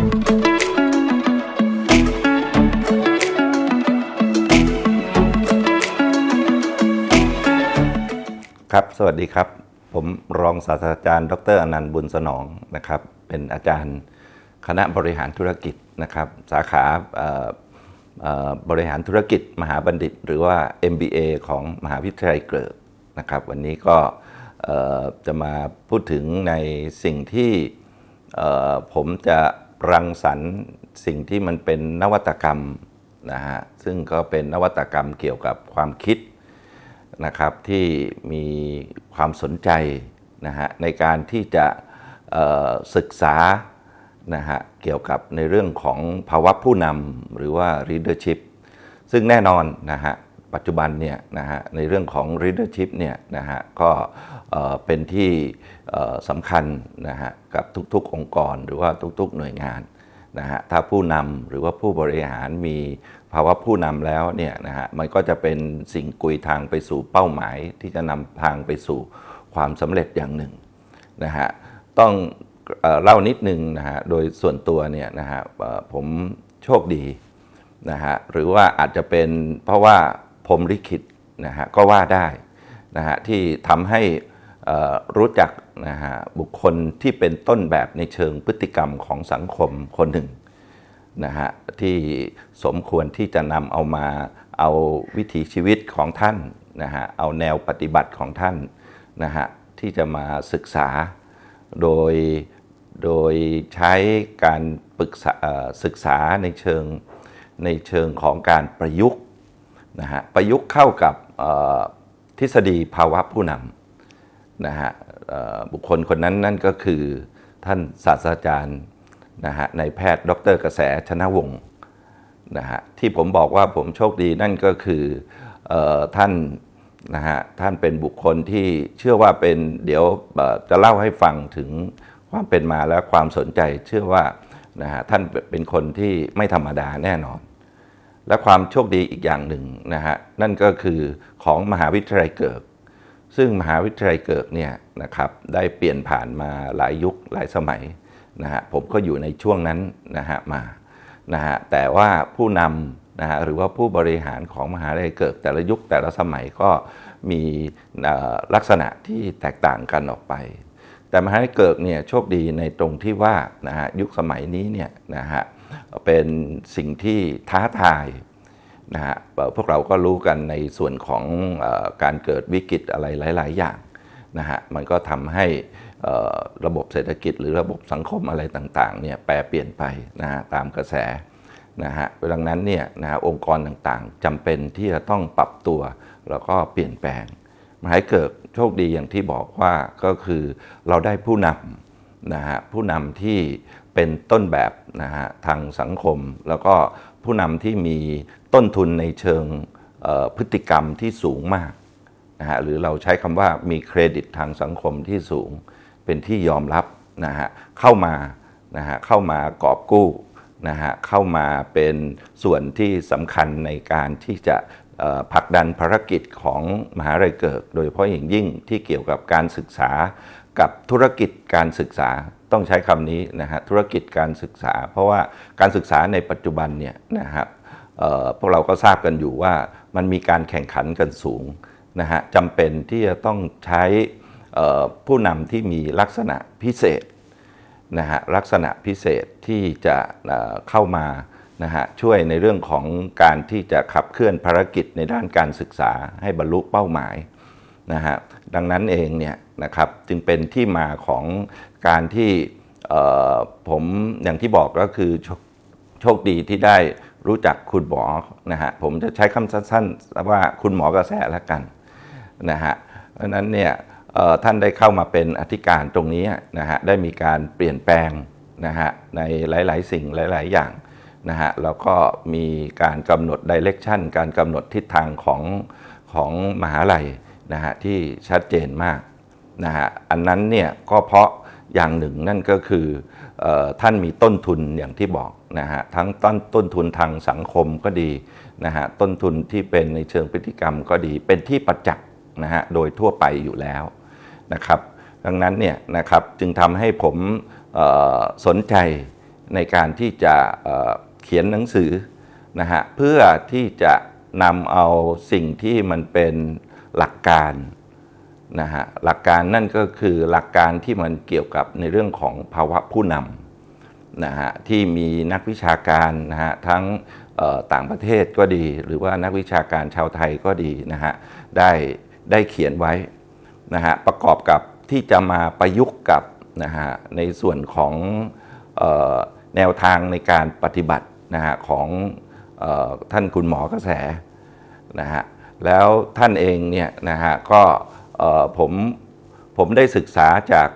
ครับ สวัสดีครับ ผมรองศาสตราจารย์ ดรอนันต์บุญสนองนะครับ เป็นอาจารย์คณะบริหารธุรกิจนะครับ สาขาบริหารธุรกิจมหาบัณฑิต หรือว่า MBA ของมหาวิทยาลัยเกริกนะครับ วันนี้ก็จะมาพูดถึงในสิ่งที่ผมจะ รังสรรค์สิ่งที่มันเป็นนวัตกรรมนะฮะซึ่งก็เป็นนวัตกรรมเกี่ยวกับความคิดนะครับที่มีความสนใจนะฮะในการที่จะศึกษานะฮะเกี่ยวกับในเรื่องของภาวะผู้นำหรือว่า leadership ซึ่งแน่นอนนะฮะ ปัจจุบันเนี่ยนะฮะในเรื่องของ leadership เนี่ยนะฮะก็เป็นที่สำคัญนะฮะกับทุกๆ องค์กรหรือว่าทุกๆ หน่วยงานนะฮะถ้าผู้นำหรือว่าผู้บริหารมีภาวะผู้นำแล้วเนี่ยนะฮะมันก็จะเป็นสิ่งกุยทางไปสู่เป้าหมาย ที่จะนำทางไปสู่ความสำเร็จอย่างหนึ่งนะฮะต้องเล่านิดนึงนะฮะโดยส่วนตัวเนี่ยนะฮะผมโชคดีนะฮะหรือว่าอาจจะเป็นเพราะว่า ผมลิขิตนะฮะก็ว่าได้นะฮะที่ทำให้รู้จักนะฮะบุคคลที่เป็นต้นแบบในเชิงพฤติกรรมของสังคมคนหนึ่งนะฮะที่สมควรที่จะนำเอามาเอาวิถีชีวิตของท่านนะฮะเอาแนวปฏิบัติของท่านนะฮะที่จะมาศึกษาโดยโดยใช้การปรึกษาศึกษาในเชิงในเชิงของการประยุกต์ นะฮะประยุกต์เข้ากับทฤษฎีภาวะผู้นำนะฮะบุคคลคนนั้นนั่นก็คือท่านศาสตราจารย์นะฮะในายแพทย์ ดรกระแสชนะวงศ์นะฮะที่ผมบอกว่าผมโชคดีนั่นก็คือออท่านนะฮะท่านเป็นบุคคลที่เชื่อว่าเป็นเดี๋ยวจะเล่าให้ฟังถึงความเป็นมาและความสนใจ เชื่อว่านะฮะท่านเป็นคนที่ไม่ธรรมดาแน่นอน และความโชคดีอีกอย่างหนึ่งนะฮะนั่นก็คือของมหาวิทยาลัยเกิดซึ่งมหาวิทยาลัยเกิดเนี่ยนะครับได้เปลี่ยนผ่านมาหลายยุคหลายสมัยนะฮะผมก็อยู่ในช่วงนั้นนะฮะมานะฮะแต่ว่าผู้นำนะฮะหรือว่าผู้บริหารของมหาวิทยาลัยเกิดแต่ละยุคแต่ละสมัยก็มีลักษณะที่แตกต่างกันออกไป แต่มหาวิทยาลัยเกิดเนี่ยโชคดีในตรงที่ว่านะฮะยุคสมัยนี้เนี่ยนะฮะ เป็นสิ่งที่ท้าทายนะฮะพวกเราก็รู้กันในส่วนของอการเกิดวิกฤตอะไรหลาย ๆ อย่างนะฮะมันก็ทำให้ระบบเศรษฐกิจหรือระบบสังคมอะไรต่างๆเนี่ยแปรเปลี่ยนไปนะฮะตามกระแสนะฮะดังนั้นเนี่ยนะฮะองค์กรต่างๆจำเป็นที่จะต้องปรับตัว แล้วก็เปลี่ยนแปลงมหาเกิดโชคดีอย่างที่บอกว่าก็คือเราได้ผู้นำนะฮะผู้นำที่ เป็นต้นแบบนะฮะทางสังคม แล้วก็ผู้นำที่มีต้นทุนในเชิงพฤติกรรมที่สูงมากนะฮะหรือเราใช้คำว่ามีเครดิตทางสังคมที่สูง เป็นที่ยอมรับนะฮะเข้ามานะฮะเข้ามากอบกู้นะฮะเข้ามาเป็นส่วนที่สำคัญในการที่จะผลักดันภารกิจของมหาลัยเกิด โดยเฉพาะอย่างยิ่งที่เกี่ยวกับการศึกษากับธุรกิจการศึกษา ต้องใช้คำนี้นะฮะธุรกิจการศึกษา เพราะว่าการศึกษาในปัจจุบันเนี่ยนะฮะเอ่อพวกเราก็ทราบกันอยู่ว่ามันมีการแข่งขันกันสูงนะฮะจำเป็นที่จะต้องใช้ผู้นำที่มีลักษณะพิเศษนะฮะลักษณะพิเศษที่จะเเข้ามานะฮะช่วยในเรื่องของการที่จะขับเคลื่อนภารกิจในด้านการศึกษาให้บรรลุเป้าหมาย นะฮะดังนั้นเองเนี่ยนะครับจึงเป็นที่มาของการที่ผมอย่างที่บอกก็คือโชโชคดีที่ได้รู้จักคุณหมอนะฮะผมจะใช้คำสั้นๆว่าคุณหมอกระแสแล้วกันนะฮะเพราะนั้นเนี่ยท่านได้เข้ามาเป็นอธิการตรงนี้นะฮะได้มีการเปลี่ยนแปลงนะฮะในหลายๆ สิ่งหลาย ๆ อย่างนะฮะแล้วก็มีการกำหนดดิเรกชันการกำหนดทิศทางของของมหาลัย นะฮะที่ชัดเจนมากนะฮะอันนั้นเนี่ยก็เพราะอย่างหนึ่งนั่นก็คือออท่านมีต้นทุนอย่างที่บอกนะฮะทั้งต้นต้นทุนทางสังคมก็ดีนะฮะต้นทุนที่เป็นในเชิงพฤติกรรมก็ดีเป็นที่ประจักษ์นะฮะโดยทั่วไปอยู่แล้วนะครับดังนั้นเนี่ยนะครับจึงทำให้ผมสนใจในการที่จะเเขียนหนังสือนะฮะเพื่อที่จะนำเอาสิ่งที่มันเป็น หลักการนะฮะหลักการนั่นก็คือหลักการที่มันเกี่ยวกับในเรื่องของภาวะผู้นำนะฮะที่มีนักวิชาการนะฮะทั้งต่างประเทศก็ดี หรือว่านักวิชาการชาวไทยก็ดีนะฮะได้ได้เขียนไว้นะฮะประกอบกับที่จะมาประยุกต์กับนะฮะในส่วนของออแนวทางในการปฏิบัตินะฮะของออท่านคุณหมอกระแสนะฮะ แล้วท่านเองเนี่ยนะฮะก็ผมผมได้ศึกษาจาก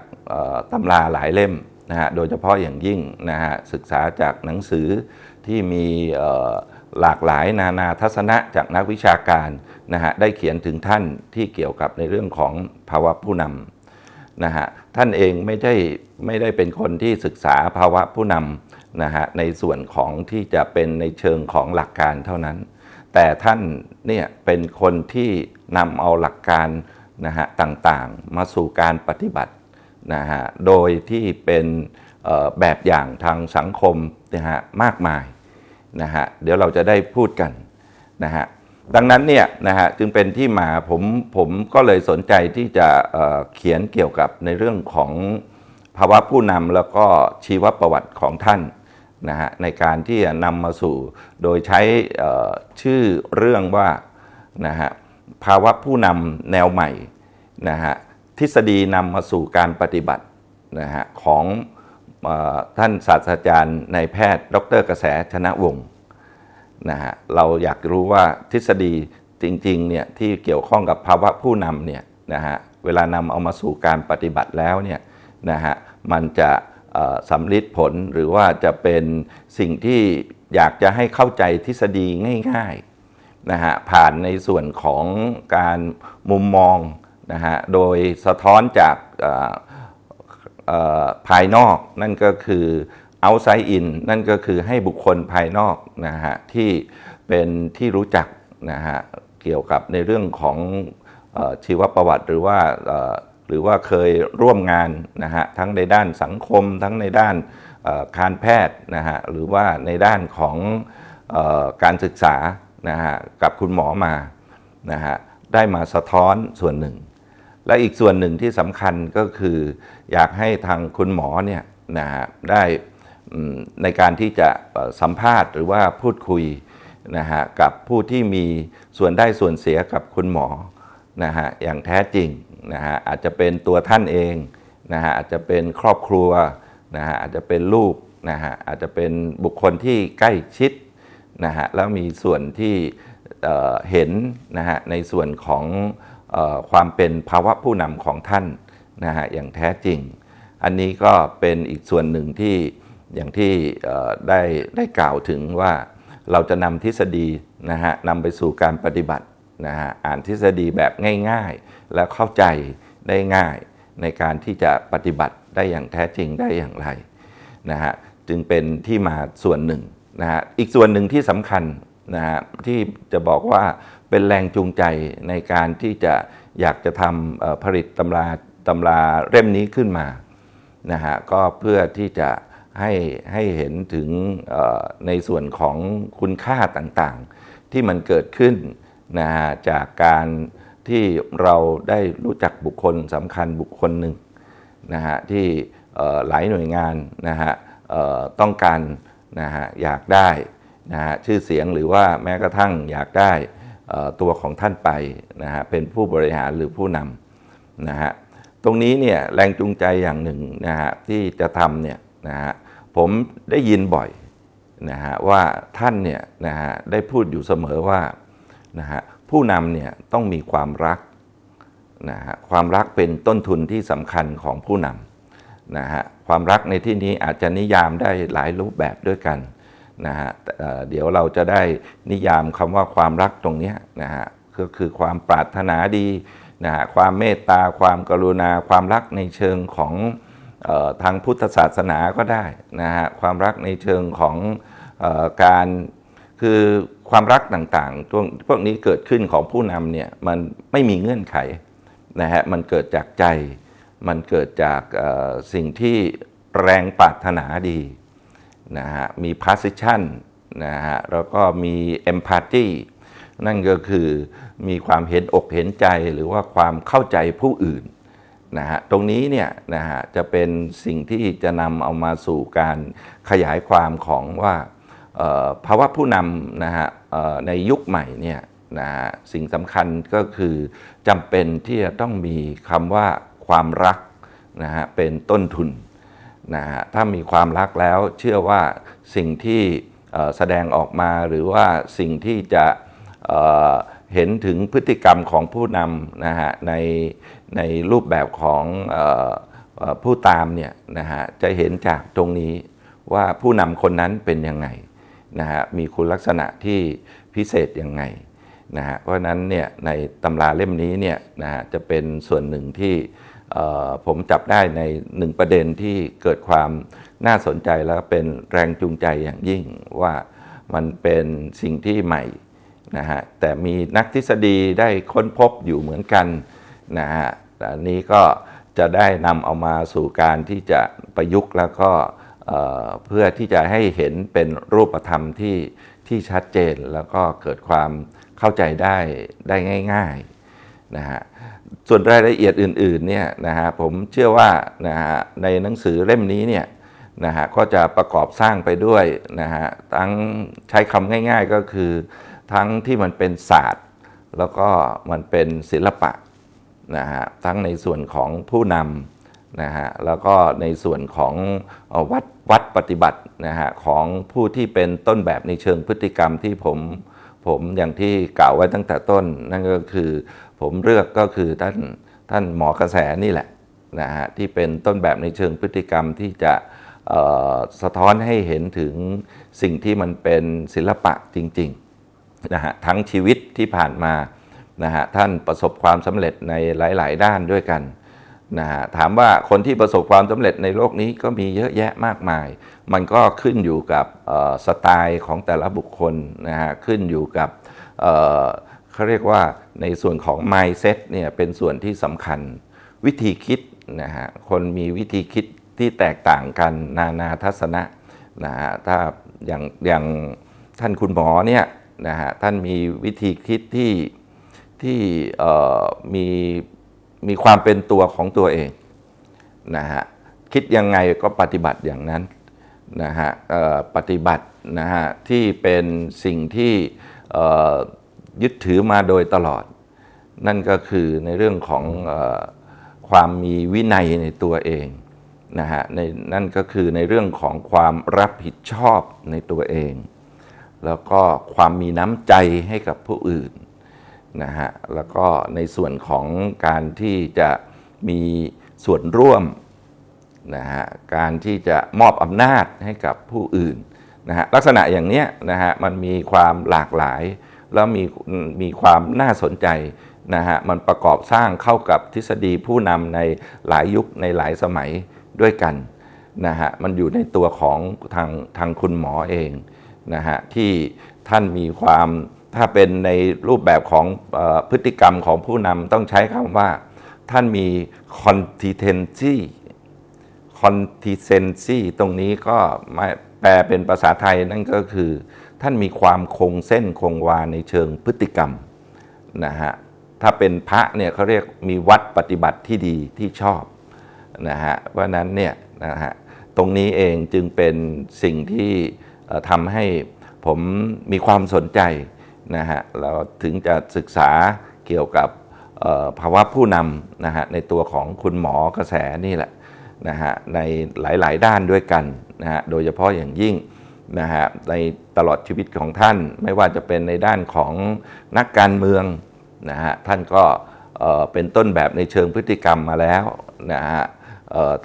ตำราหลายเล่มนะฮะโดยเฉพาะอย่างยิ่งนะฮะศึกษาจากหนังสือที่มีหลากหลายนานาทัศนะจากนักวิชาการนะฮะได้เขียนถึงท่านที่เกี่ยวกับในเรื่องของภาวะผู้นำนะฮะท่านเองไม่ได้ไม่ได้เป็นคนที่ศึกษาภาวะผู้นำนะฮะในส่วนของที่จะเป็นในเชิงของหลักการเท่านั้น แต่ท่านเนี่ยเป็นคนที่นำเอาหลักการนะฮะต่างๆ มาสู่การปฏิบัตินะฮะโดยที่เป็นแบบอย่างทางสังคมนะฮะมากมายนะฮะเดี๋ยวเราจะได้พูดกันนะฮะดังนั้นเนี่ยนะฮะจึงเป็นที่มาผมผมก็เลยสนใจที่จะเเขียนเกี่ยวกับในเรื่องของภาวะผู้นำแล้วก็ชีวประวัติของท่าน นะฮะในการที่จะนำมาสู่โดยใช้ชื่อเรื่องว่านะฮะภาวะผู้นำแนวใหม่นะฮะทฤษฎีนำมาสู่การปฏิบัตินะฮะของท่านศาสตราจารย์นายแพทย์ ดรกระแสชนะวงศ์นะฮะเราอยากรู้ว่าทฤษฎีจริงๆเนี่ยที่เกี่ยวข้องกับภาวะผู้นำเนี่ยนะฮะเวลานำเอามาสู่การปฏิบัติแล้วเนี่ยนะฮะมันจะ สำลิดผลหรือว่าจะเป็นสิ่งที่อยากจะให้เข้าใจทฤษฎีง่ายๆนะฮะผ่านในส่วนของการมุมมองนะฮะโดยสะท้อนจากภายนอกนั่นก็คือ outside in นั่นก็คือให้บุคคลภายนอกนะฮะที่เป็นที่รู้จักนะฮะเกี่ยวกับในเรื่องของอชีวประวัติหรือว่า หรือว่าเคยร่วมงานนะฮะทั้งในด้านสังคม ทั้งในด้านการแพทย์นะฮะหรือว่าในด้านของออการศึกษานะฮะกับคุณหมอมานะฮะได้มาสะท้อนส่วนหนึ่ง และอีกส่วนหนึ่งที่สำคัญก็คืออยากให้ทางคุณหมอเนี่ยนะฮะได้ในการที่จะสัมภาษณ์หรือว่าพูดคุยนะฮะกับผู้ที่มีส่วนได้ส่วนเสียกับคุณหมอนะฮะอย่างแท้จริง นะฮะอาจจะเป็นตัวท่านเองนะฮะอาจจะเป็นครอบครัวนะฮะอาจจะเป็นลูกนะฮะอาจจะเป็นบุคคลที่ใกล้ชิดนะฮะแล้วมีส่วนที่เเห็นนะฮะในส่วนของออความเป็นภาวะผู้นำของท่านนะฮะอย่างแท้จริง อันนี้ก็เป็นอีกส่วนหนึ่งที่อย่างที่ได้ได้กล่าวถึงว่าเราจะนำทฤษฎีนะฮะนำไปสู่การปฏิบัตินะฮะอ่านทฤษฎีแบบง่าย แล้วเข้าใจได้ง่ายในการที่จะปฏิบัติได้อย่างแท้จริงได้อย่างไรนะฮะจึงเป็นที่มาส่วนหนึ่งนะฮะอีกส่วนหนึ่งที่สำคัญนะฮะที่จะบอกว่าเป็นแรงจูงใจในการที่จะอยากจะทำผลิตตำราตำราเล่มนี้ขึ้นมานะฮะก็เพื่อที่จะให้ให้เห็นถึงในส่วนของคุณค่าต่างๆ ที่มันเกิดขึ้นนะฮะจากการ ที่เราได้รู้จักบุคคลสำคัญบุคคลหนึ่งนะฮะที่หลายหน่วยงานนะฮะต้องการนะฮะอยากได้นะฮะชื่อเสียงหรือว่าแม้กระทั่งอยากได้ตัวของท่านไปนะฮะเป็นผู้บริหารหรือผู้นำนะฮะตรงนี้เนี่ยแรงจูงใจอย่างหนึ่งนะฮะที่จะทำเนี่ยนะฮะผมได้ยินบ่อยนะฮะว่าท่านเนี่ยนะฮะได้พูดอยู่เสมอว่านะฮะ ผู้นำเนี่ยต้องมีความรักนะฮะความรักเป็นต้นทุนที่สำคัญของผู้นำนะฮะความรักในที่นี้อาจจะนิยามได้หลายรูปแบบด้วยกันนะฮะเเดี๋ยวเราจะได้นิยามคำว่าความรักตรงนี้นะฮะก็คือความปรารถนาดีนะฮะความเมตตา ความกรุณา ความรักในเชิงของออทางพุทธศาสนาก็ได้นะฮะความรักในเชิงของออการคือ ความรักต่างๆพวกพวกนี้เกิดขึ้นของผู้นำเนี่ยมันไม่มีเงื่อนไขนะฮะมันเกิดจากใจ มันเกิดจากสิ่งที่แรงปรารถนาดีนะฮะมี position นะฮะแล้วก็มี empathy นั่นก็คือมีความเห็นอกเห็นใจหรือว่าความเข้าใจผู้อื่นนะฮะตรงนี้เนี่ยนะฮะจะเป็นสิ่งที่จะนำเอามาสู่การขยายความของว่า ภาวะผู้นำนะฮะในยุคใหม่เนี่ยนะฮะสิ่งสำคัญก็คือจำเป็นที่จะต้องมีคำว่าความรักนะฮะเป็นต้นทุนนะฮะถ้ามีความรักแล้วเชื่อว่าสิ่งที่แสดงออกมาหรือว่าสิ่งที่จะเเห็นถึงพฤติกรรมของผู้นำนะฮะในในรูปแบบของออผู้ตามเนี่ยนะฮะจะเห็นจากตรงนี้ว่าผู้นำคนนั้นเป็นยังไง นะฮะมีคุณลักษณะที่พิเศษยังไงนะฮะเพราะนั้นเนี่ยในตำราเล่มนี้เนี่ยนะฮะจะเป็นส่วนหนึ่งที่ผมจับได้ในหนึ่งประเด็นที่เกิดความน่าสนใจแล้วเป็นแรงจูงใจอย่างยิ่งว่ามันเป็นสิ่งที่ใหม่นะฮะแต่มีนักทฤษฎีได้ค้นพบอยู่เหมือนกันนะฮะแต่อันนี้ก็จะได้นำเอามาสู่การที่จะประยุกต์แล้วก็ เพื่อที่จะให้เห็นเป็นรูปธรรมที่ที่ชัดเจนแล้วก็เกิดความเข้าใจได้ได้ง่ายๆนะฮะส่วนรายละเอียดอื่นๆเนี่ยนะฮะผมเชื่อว่านะฮะในหนังสือเล่มนี้เนี่ยนะฮะก็จะประกอบสร้างไปด้วยนะฮะทั้งใช้คำง่าย ๆก็คือ ทั้งที่มันเป็นศาสตร์ แล้วก็มันเป็นศิลปะนะฮะทั้งในส่วนของผู้นำ นะฮะแล้วก็ในส่วนของวัดวัดปฏิบัตินะฮะของผู้ที่เป็นต้นแบบในเชิงพฤติกรรมที่ผมผมอย่างที่กล่าวไว้ตั้งแต่ต้น นั่นก็คือผมเลือกก็คือท่านท่านหมอกระแสนี่แหละนะฮะที่เป็นต้นแบบในเชิงพฤติกรรมที่จะสะท้อนให้เห็นถึงสิ่งที่มันเป็นศิลปะจริงๆนะฮะทั้งชีวิตที่ผ่านมานะฮะท่านประสบความสำเร็จในหลาย ๆ ด้านด้วยกัน นะฮะถามว่าคนที่ประสบความสำเร็จในโลกนี้ก็มีเยอะแยะมากมาย มันก็ขึ้นอยู่กับสไตล์ของแต่ละบุคคลนะฮะขึ้นอยู่กับเขาเรียกว่าในส่วนของ mindset เนี่ยเป็นส่วนที่สำคัญวิธีคิดนะฮะคนมีวิธีคิดที่แตกต่างกันนานาทัศนะนะฮะถ้าอย่างอย่างท่านคุณหมอเนี่ยนะฮะท่านมีวิธีคิดที่ที่มี มีความเป็นตัวของตัวเองนะฮะคิดยังไงก็ปฏิบัติอย่างนั้นนะฮะปฏิบัตินะฮะที่เป็นสิ่งที่ยึดถือมาโดยตลอด นั่นก็คือในเรื่องของอความมีวินัยในตัวเองนะฮะในนั่นก็คือในเรื่องของความรับผิดชอบในตัวเอง แล้วก็ความมีน้ำใจให้กับผู้อื่น นะฮะแล้วก็ในส่วนของการที่จะมีส่วนร่วมนะฮะการที่จะมอบอำนาจให้กับผู้อื่นนะฮะลักษณะอย่างเนี้ยนะฮะมันมีความหลากหลาย แล้วมีมีความน่าสนใจนะฮะมันประกอบสร้างเข้ากับทฤษฎีผู้นำในหลายยุคในหลายสมัยด้วยกันนะฮะมันอยู่ในตัวของทางทางคุณหมอเองนะฮะที่ท่านมีความ ถ้าเป็นในรูปแบบของอพฤติกรรมของผู้นำต้องใช้คำว่า ท่านมี c o n t i n e n c y c o n t i n e n c y ตรงนี้ก็แปลเป็นภาษาไทยนั่นก็คือ ท่านมีความคงเส้นคงวาในเชิงพฤติกรรมนะฮะถ้าเป็นพระเนี่ยเขาเรียกมีวัดปฏิบัติที่ดีที่ชอบนะฮะเพราะนั้นเนี่ยนะฮะตรงนี้เองจึงเป็นสิ่งที่ทำให้ผมมีความสนใจ นะฮะเราถึงจะศึกษาเกี่ยวกับภาวะผู้นำนะฮะในตัวของคุณหมอกระแสนี่แหละนะฮะในหลายๆ ด้านด้วยกันนะฮะโดยเฉพาะอย่างยิ่งนะฮะในตลอดชีวิตของท่านไม่ว่าจะเป็นในด้านของนักการเมืองนะฮะท่านก็เอ่อเป็นต้นแบบในเชิงพฤติกรรมมาแล้วนะฮะ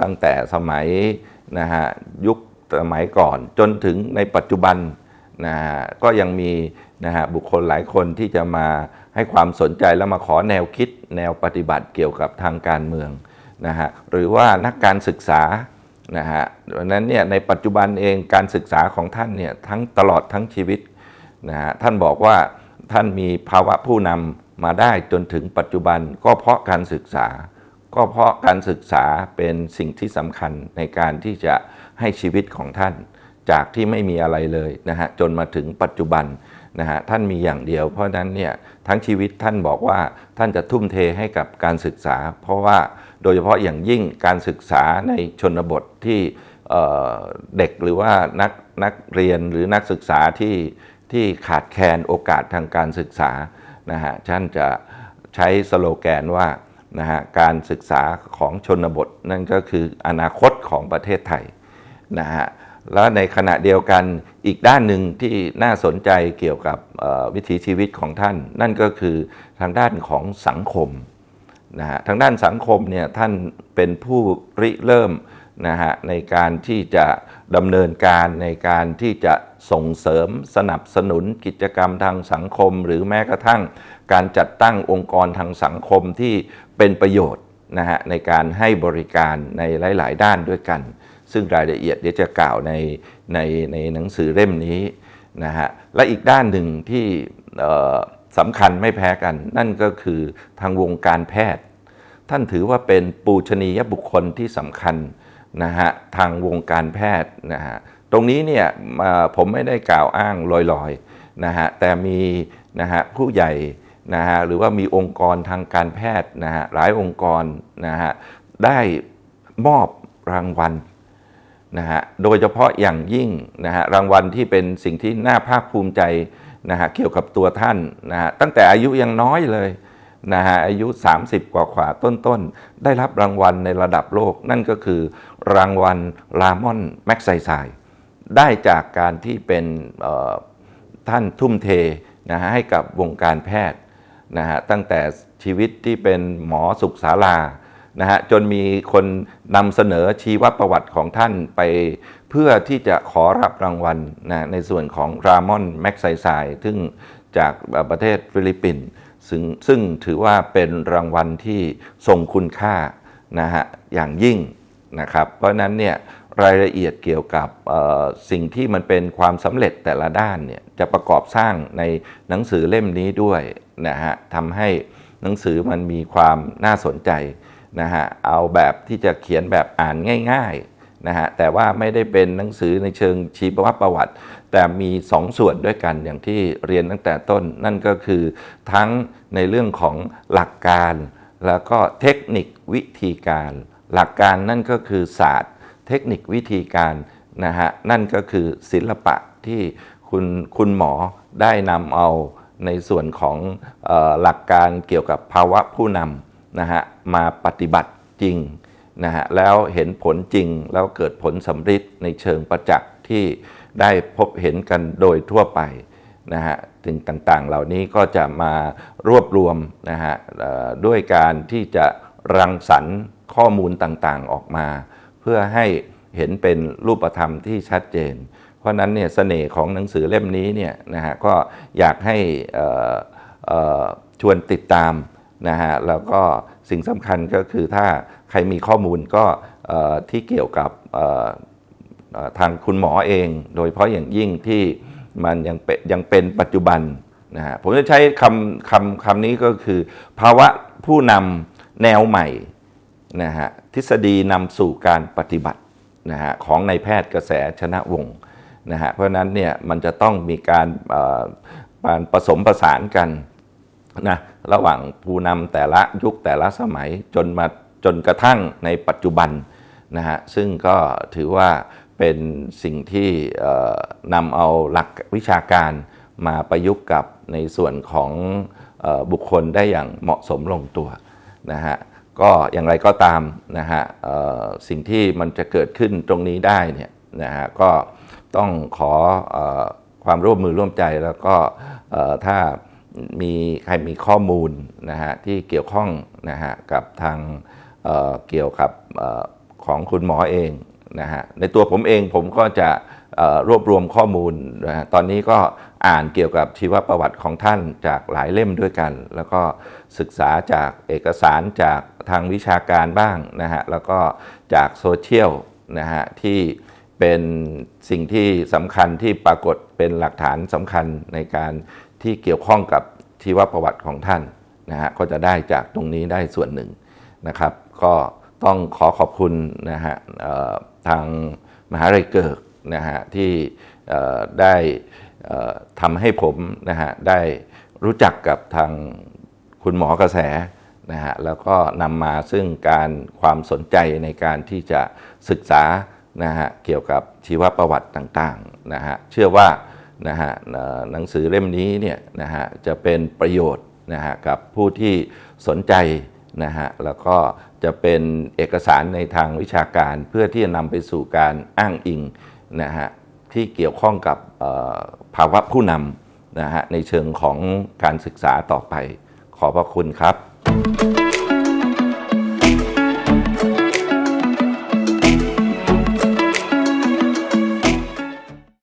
ตั้งแต่สมัยนะฮะยุคสมัยก่อนจนถึงในปัจจุบันนะฮะก็ยังมี นะฮะบุคคลหลายคนที่จะมาให้ความสนใจแล้วมาขอแนวคิดแนวปฏิบัติเกี่ยวกับทางการเมืองนะฮะหรือว่านักการศึกษานะฮะดังนั้นเนี่ยในปัจจุบันเองการศึกษาของท่านเนี่ยทั้งตลอดทั้งชีวิตนะฮะท่านบอกว่าท่านมีภาวะผู้นำมาได้จนถึงปัจจุบันก็เพราะการศึกษา ก็เพราะการศึกษาเป็นสิ่งที่สำคัญในการที่จะให้ชีวิตของท่าน จากที่ไม่มีอะไรเลยนะฮะจนมาถึงปัจจุบัน นะฮะท่านมีอย่างเดียว เพราะนั้นเนี่ยทั้งชีวิตท่านบอกว่าท่านจะทุ่มเทให้กับการศึกษา เพราะว่าโดยเฉพาะอย่างยิ่งการศึกษาในชนบทที่เเด็กหรือว่านักนักเรียนหรือนักศึกษาที่ที่ขาดแคลนโอกาสทางการศึกษานะฮะท่านจะใช้สโลแกนว่านะฮะการศึกษาของชนบทนั่นก็คืออนาคตของประเทศไทยนะฮะ แล้วในขณะเดียวกันอีกด้านหนึ่งที่น่าสนใจเกี่ยวกับวิถีชีวิตของท่าน นั่นก็คือทางด้านของสังคมนะฮะทางด้านสังคมเนี่ยท่านเป็นผู้ริเริ่มนะฮะในการที่จะดำเนินการในการที่จะส่งเสริมสนับสนุนกิจกรรมทางสังคม หรือแม้กระทั่งการจัดตั้งองค์กรทางสังคมที่เป็นประโยชน์นะฮะในการให้บริการในหลาย ๆ ด้านด้วยกัน ซึ่งรายละเอียดเดี๋ยวจะกล่าวในในในหนังสือเล่มนี้นะฮะและอีกด้านหนึ่งที่สำคัญไม่แพ้กัน นั่นก็คือทางวงการแพทย์ ท่านถือว่าเป็นปูชนียบุคคลที่สำคัญนะฮะทางวงการแพทย์นะฮะตรงนี้เนี่ยผมไม่ได้กล่าวอ้างลอยๆนะฮะแต่มีนะฮะผู้ใหญ่นะฮะหรือว่ามีองค์กรทางการแพทย์นะฮะหลายองค์กรนะฮะได้มอบรางวัล นะฮะโดยเฉพาะอย่างยิ่งนะฮะรางวัลที่เป็นสิ่งที่น่าภาคภูมิใจนะฮะเกี่ยวกับตัวท่านนะฮะตั้งแต่อายุยังน้อยเลยนะฮะอายุ 30 กว่าขวาต้นๆ ได้รับรางวัลในระดับโลก นั่นก็คือรางวัลลามอนแม็กไซไซได้จากการที่เป็นท่านทุ่มเทนะฮะให้กับวงการแพทย์นะฮะตั้งแต่ชีวิตที่เป็นหมอสุขศาลา นะฮะจนมีคนนำเสนอชีวประวัติของท่านไป เพื่อที่จะขอรับรางวัลนะในส่วนของรามอนแม็กไซไซซึ่งจากประเทศฟิลิปปินส์ซึ่งซึ่งถือว่าเป็นรางวัลที่ทรงคุณค่านะฮะอย่างยิ่งนะครับ เพราะนั้นเนี่ยรายละเอียดเกี่ยวกับสิ่งที่มันเป็นความสำเร็จแต่ละด้านเนี่ยจะประกอบสร้างในหนังสือเล่มนี้ด้วยนะฮะทำให้หนังสือมันมีความน่าสนใจ นะฮะเอาแบบที่จะเขียนแบบอ่านง่ายๆนะฮะแต่ว่าไม่ได้เป็นหนังสือในเชิงชีวประวัติ แต่มีสองส่วนด้วยกันอย่างที่เรียนตั้งแต่ต้น นั่นก็คือทั้งในเรื่องของหลักการ แล้วก็เทคนิควิธีการ หลักการนั่นก็คือศาสตร์ เทคนิควิธีการนะฮะนั่นก็คือศิลปะที่คุณคุณหมอได้นำเอาในส่วนของออหลักการเกี่ยวกับภาวะผู้นำ นะฮะมาปฏิบัติจริงนะฮะแล้วเห็นผลจริงแล้วเกิดผลสำฤทธิ์ในเชิงประจักษ์ที่ได้พบเห็นกันโดยทั่วไปนะฮะถึงต่างๆ เหล่านี้ก็จะมารวบรวมนะฮะด้วยการที่จะรังสรรค์ข้อมูลต่างๆออกมา เพื่อให้เห็นเป็นรูปธรรมที่ชัดเจน เพราะนั้นเนี่ยเสน่ห์ของหนังสือเล่มนี้เนี่ยนะฮะก็อยากให้ชวนติดตาม นะฮะแล้วก็สิ่งสำคัญก็คือถ้าใครมีข้อมูลก็ที่เกี่ยวกับทางคุณหมอเอง โดยเฉพาะอย่างยิ่งที่มันยังเป็นยังเป็นปัจจุบันนะฮะผมจะใช้คำคำคำนี้ก็คือ ภาวะผู้นำแนวใหม่นะฮะทฤษฎีนำสู่การปฏิบัตินะฮะของนายแพทย์กระแสชนะวงศ์นะฮะเพราะนั้นเนี่ยมันจะต้องมีการการผสมผสานกันนะ ระหว่างผู้นำแต่ละยุคแต่ละสมัยจนมาจนกระทั่งในปัจจุบันนะฮะซึ่งก็ถือว่าเป็นสิ่งที่นำเอาหลักวิชาการมาประยุกต์กับในส่วนของอบุคคลได้อย่างเหมาะสมลงตัวนะฮะก็อย่างไรก็ตามนะฮะสิ่งที่มันจะเกิดขึ้นตรงนี้ได้เนี่ยนะฮะก็ต้องขออความร่วมมือร่วมใจแล้วก็ถ้า มีใครมีข้อมูลนะฮะที่เกี่ยวข้องนะฮะกับทางเเกี่ยวกับออของคุณหมอเองนะฮะในตัวผมเองผมก็จะรวบรวมข้อมูลนะฮะตอนนี้ก็อ่านเกี่ยวกับชีวประวัติของท่านจากหลายเล่มด้วยกัน แล้วก็ศึกษาจากเอกสารจากทางวิชาการบ้างนะฮะแล้วก็จากโซเชียลนะฮะที่เป็นสิ่งที่สำคัญที่ปรากฏเป็นหลักฐานสำคัญในการ ที่เกี่ยวข้องกับชีวประวัติของท่านนะฮะก็จะได้จากตรงนี้ได้ส่วนหนึ่งนะครับ ก็ต้องขอขอบคุณนะฮะทางมหาลัยเกิกนะฮะที่ได้ทำให้ผมนะฮะได้รู้จักกับทางคุณหมอกระแสนะฮะแล้วก็นำมาซึ่งการความสนใจในการที่จะศึกษานะฮะเกี่ยวกับชีวประวัติต่างๆนะฮะเชื่อว่า นะฮะหนังสือเล่มนี้เนี่ยนะฮะจะเป็นประโยชน์นะฮะกับผู้ที่สนใจนะฮะแล้วก็จะเป็นเอกสารในทางวิชาการเพื่อที่จะนำไปสู่การอ้างอิงนะฮะที่เกี่ยวข้องกับภาวะผู้นำนะฮะในเชิงของการศึกษาต่อไป ขอบพระคุณครับ